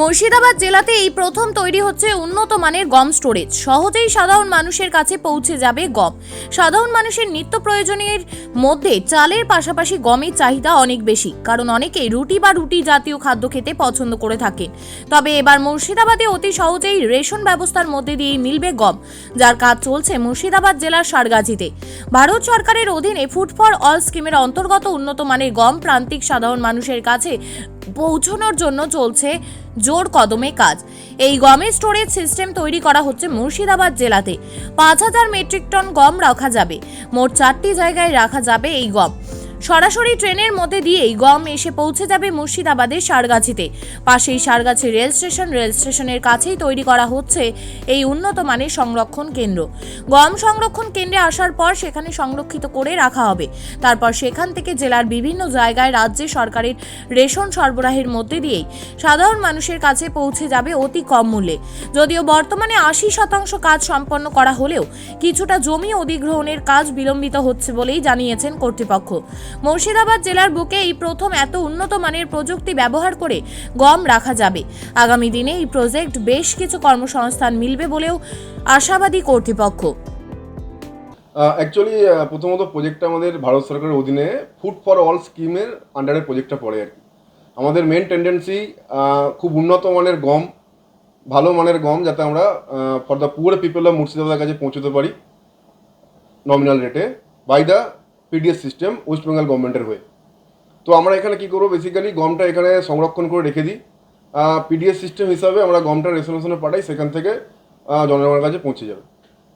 মুর্শিদাবাদ জেলাতে এই প্রথম তৈরি হচ্ছে উন্নত মানের গম স্টোরেজ। সহজেই সাধারণ মানুষের কাছে পৌঁছে যাবে গম। সাধারণ মানুষের নিত্য প্রয়োজনের মধ্যে চালের পাশাপাশি গমের চাহিদা অনেক বেশি, কারণ অনেকেই রুটি বা রুটি জাতীয় খাদ্য খেতে পছন্দ করে থাকেন। তবে এবার মুর্শিদাবাদে অতি সহজেই রেশন ব্যবস্থার মধ্যে দিয়েই মিলবে গম, যার কাজ চলছে মুর্শিদাবাদ জেলার সারগাজিতে ভারত সরকারের অধীনে ফুড ফর অল স্কিমের অন্তর্গত উন্নত মানের গম প্রান্তিক সাধারণ মানুষের কাছে পৌঁছানোর জন্য চলছে জোর কদমে কাজ। এই গমের স্টোরেজ সিস্টেম তৈরি করা হচ্ছে মুর্শিদাবাদ জেলাতে। পাঁচ হাজার মেট্রিক টন গম রাখা যাবে। মোট চারটি জায়গায় রাখা যাবে এই গম। সরাসরি ট্রেনের মধ্যে দিয়েই গম এসে পৌঁছে যাবে মুর্শিদাবাদের সারগাছিতে। পাশেই সারগাছি রেল স্টেশন, রেল স্টেশনের কাছেই তৈরি করা হচ্ছে এই উন্নত মানের সংরক্ষণ কেন্দ্র। গম সংরক্ষণ কেন্দ্রে আসার পর সেখানে সংরক্ষিত করে রাখা হবে। তারপর সেখান থেকে জেলার বিভিন্ন জায়গায় রাজ্যে সরকারের রেশন সরবরাহের মধ্যে দিয়েই সাধারণ মানুষের কাছে পৌঁছে যাবে অতি কম মূল্যে। যদিও বর্তমানে আশি শতাংশ কাজ সম্পন্ন করা হলেও কিছুটা জমি অধিগ্রহণের কাজ বিলম্বিত হচ্ছে বলেই জানিয়েছেন কর্তৃপক্ষ। মুর্শিদাবাদ জেলার বুকে এই প্রথম এত উন্নত মানের প্রযুক্তি ব্যবহার করে গম রাখা যাবে। আগামী দিনে এই প্রজেক্ট বেশ কিছু কর্মসংস্থান মিলবে বলেও আশাবাদী কর্তৃপক্ষ। অ্যাকচুয়ালি প্রথমত প্রজেক্টটা আমাদের ভারত সরকারের অধীনে ফুড ফর অল স্কিমের আন্ডারে প্রজেক্টটা পড়ে আর কি। আমাদের মেন টেন্ডেন্সি খুব উন্নত মানের গম, ভালো মানের গম যাতে আমরা for the poor people of মুর্শিদাবাদের কাছে পৌঁছতে পারি নমিনাল রেটে by the PDS system West Bengal গভর্নমেন্টের হয়ে। তো আমরা এখানে কী করব? বেসিক্যালি গমটা এখানে সংরক্ষণ করে রেখে দিই। পিডিএস সিস্টেম হিসাবে আমরা গমটা রেসলিউশনে পাঠাই, সেখান থেকে জনগণের কাছে পৌঁছে যাবে।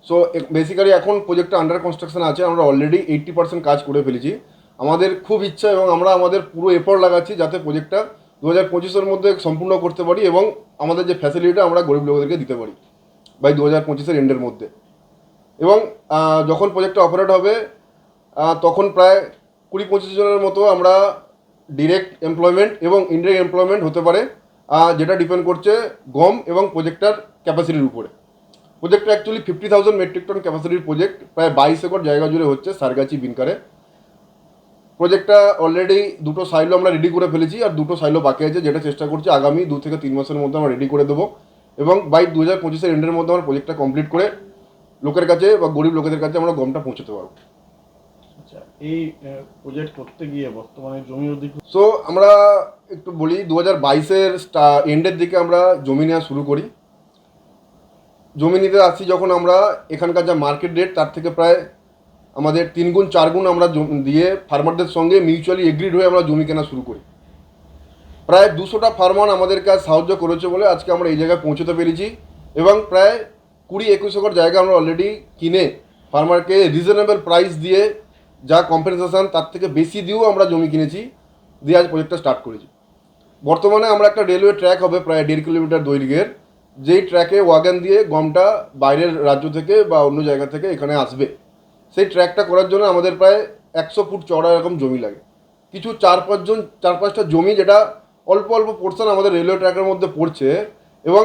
সো বেসিক্যালি এখন প্রজেক্টটা আন্ডার কনস্ট্রাকশন আছে, আমরা অলরেডি এইট্টি পার্সেন্ট কাজ করে ফেলেছি। আমাদের খুব ইচ্ছা এবং আমরা আমাদের পুরো এফোর্ট লাগাচ্ছি যাতে প্রজেক্টটা দু হাজার পঁচিশের মধ্যে সম্পূর্ণ করতে পারি এবং আমাদের যে ফ্যাসিলিটিটা আমরা গরিব লোকদেরকে দিতে পারি বাই দু হাজার পঁচিশের এন্ডের মধ্যে। এবং যখন প্রজেক্টটা অপারেট হবে তখন প্রায় কুড়ি পঁচিশ জনের মতো আমরা ডিরেক্ট এমপ্লয়মেন্ট এবং ইনডিরেক্ট এমপ্লয়মেন্ট হতে পারে যেটা ডিপেন্ড করছে গম এবং প্রজেক্টটার ক্যাপাসিটির উপরে। প্রজেক্টটা actually fifty thousand metric ton ক্যাপাসিটির project প্রায় বাইশ একর জায়গা জুড়ে হচ্ছে সারগাছি বিনকারে। প্রজেক্টটা অলরেডি দুটো সাইলো আমরা রেডি করে ফেলেছি আর দুটো সাইলো বাকি আছে যেটা চেষ্টা করছি আগামী দু থেকে তিন মাসের মধ্যে আমরা রেডি করে দেবো। এবং বাই দু হাজার পঁচিশের এন্ডের মধ্যে আমরা প্রজেক্টটা কমপ্লিট করে লোকের কাছে বা গরিব লোকেদের কাছে আমরা গমটা পৌঁছতে পারব। এই প্রজেক্ট করতে গিয়ে বর্তমানে জমি অধিগ্রহণ সো আমরা একটু বলি দু হাজার বাইশের এন্ডের দিকে আমরা জমি নেওয়া শুরু করি। জমি নিতে আসছি যখন আমরা, এখানকার যা মার্কেট রেট তার থেকে প্রায় আমাদের তিন গুণ চার গুণ আমরা দিয়ে ফার্মারদের সঙ্গে মিউচুয়ালি এগ্রিড হয়ে আমরা জমি কেনা শুরু করি। প্রায় দুশোটা ফার্মার আমাদেরকে আজ সাহায্য করেছে বলে আজকে আমরা এই জায়গায় পৌঁছতে পেরেছি এবং প্রায় কুড়ি, একুশ একর জায়গা আমরা অলরেডি কিনে ফার্মারকে রিজনেবল প্রাইস দিয়ে যা কম্পেনসেশন তার থেকে বেশি দিয়েও আমরা জমি কিনেছি, দিয়ে আজ প্রজেক্টটা স্টার্ট করেছি। বর্তমানে আমরা একটা রেলওয়ে ট্র্যাক হবে প্রায় দেড় কিলোমিটার দৈর্ঘ্যের, যেই ট্র্যাকে ওয়াগান দিয়ে গমটা বাইরের রাজ্য থেকে বা অন্য জায়গা থেকে এখানে আসবে। সেই ট্র্যাকটা করার জন্য আমাদের প্রায় একশো ফুট চড়া এরকম জমি লাগে। কিছু চার পাঁচজন চার পাঁচটা জমি যেটা অল্প অল্প পোর্শন আমাদের রেলওয়ে ট্র্যাকের মধ্যে পড়ছে এবং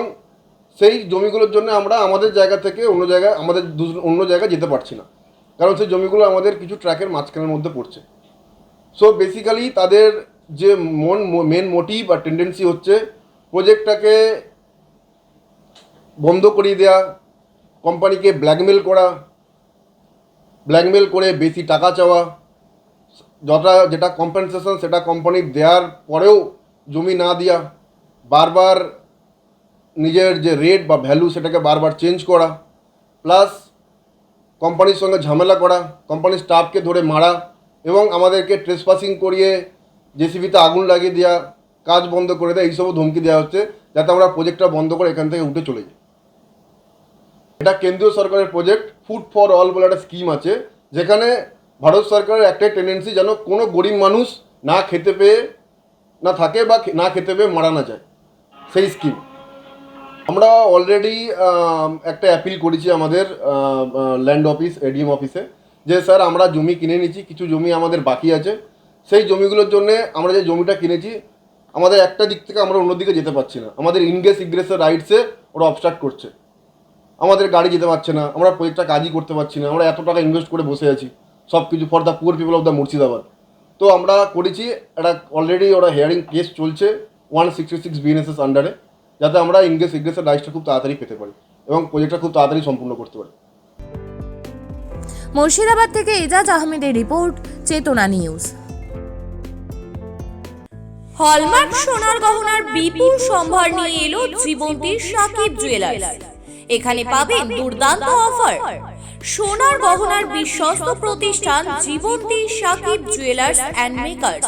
সেই জমিগুলোর জন্য আমরা আমাদের জায়গা থেকে অন্য জায়গায় আমাদের অন্য জায়গায় যেতে পারছি না। কারণ সেই জমিগুলো আমাদের কিছু ট্র্যাকের মাঝখানের মধ্যে পড়ছে। সো বেসিক্যালি তাদের যে মন মেন মোটিভ আর টেন্ডেন্সি হচ্ছে প্রজেক্টটাকে বন্ধ করিয়ে দেওয়া কোম্পানিকে ব্ল্যাকমেল করা ব্ল্যাকমেল করে বেশি টাকা চাওয়া যটা যেটা কম্পেনসেশন সেটা কোম্পানি দেওয়ার পরেও জমি না দেওয়া বারবার নিজের যে রেট বা ভ্যালু সেটাকে বারবার চেঞ্জ করা প্লাস কোম্পানির সঙ্গে ঝামেলা করা, কোম্পানির স্টাফকে ধরে মারা এবং আমাদেরকে ট্রেসপাসিং করিয়ে জেসিবিতে আগুন লাগিয়ে দেওয়া কাজ বন্ধ করে দেওয়া এইসবও ধমকি দেওয়া হচ্ছে যাতে আমরা প্রজেক্টটা বন্ধ করে এখান থেকে উঠে চলে যাই। এটা কেন্দ্রীয় সরকারের প্রজেক্ট ফুড ফর অল বলে একটা স্কিম আছে, যেখানে ভারত সরকারের একটাই টেন্ডেন্সি যেন কোনো গরিব মানুষ না খেতে পেয়ে না থাকে বা না খেতে পেয়ে মারা না যায়। সেই স্কিম আমরা অলরেডি একটা অ্যাপিল করেছি আমাদের ল্যান্ড অফিস এডিএম অফিসে যে স্যার আমরা জমি কিনে নিয়েছি, কিছু জমি আমাদের বাকি আছে। সেই জমিগুলোর জন্য আমরা যে জমিটা কিনেছি, আমাদের একটা দিক থেকে আমরা অন্যদিকে যেতে পারছি না। আমাদের ইনগ্রেস ইগ্রেসের রাইটসে ওরা অবস্ট্রাক্ট করছে। আমাদের গাড়ি যেতে পারছে না, আমরা প্রজেক্টটা কাজই করতে পারছি না, আমরা এত টাকা ইনভেস্ট করে বসে আছি সব কিছু for the poor people of the Murshidabad. তো আমরা করেছি, একটা অলরেডি ওরা হেয়ারিং কেস চলছে ওয়ান সিক্সটি সিক্স বিএনএসএস আন্ডারে যাতে আমরা ইনগেস ইনগ্রেসের রাইসটা খুব তাড়াতাড়ি পেতে পারি এবং প্রজেক্টটা খুব তাড়াতাড়ি সম্পূর্ণ করতে পারি। মুর্শিদাবাদ থেকে এজাজ আহমেদের রিপোর্ট, চেতনা নিউজ। হলমার্ক সোনার গহনার বিপুল সম্ভার নিয়ে এলো জীবন্তীর সাকিব জুয়েলার্স এখানে পাবেন দুর্দান্ত অফার সোনার গহনার বিশ্বস্ত প্রতিষ্ঠান Jibanti Sakib jewellers and makers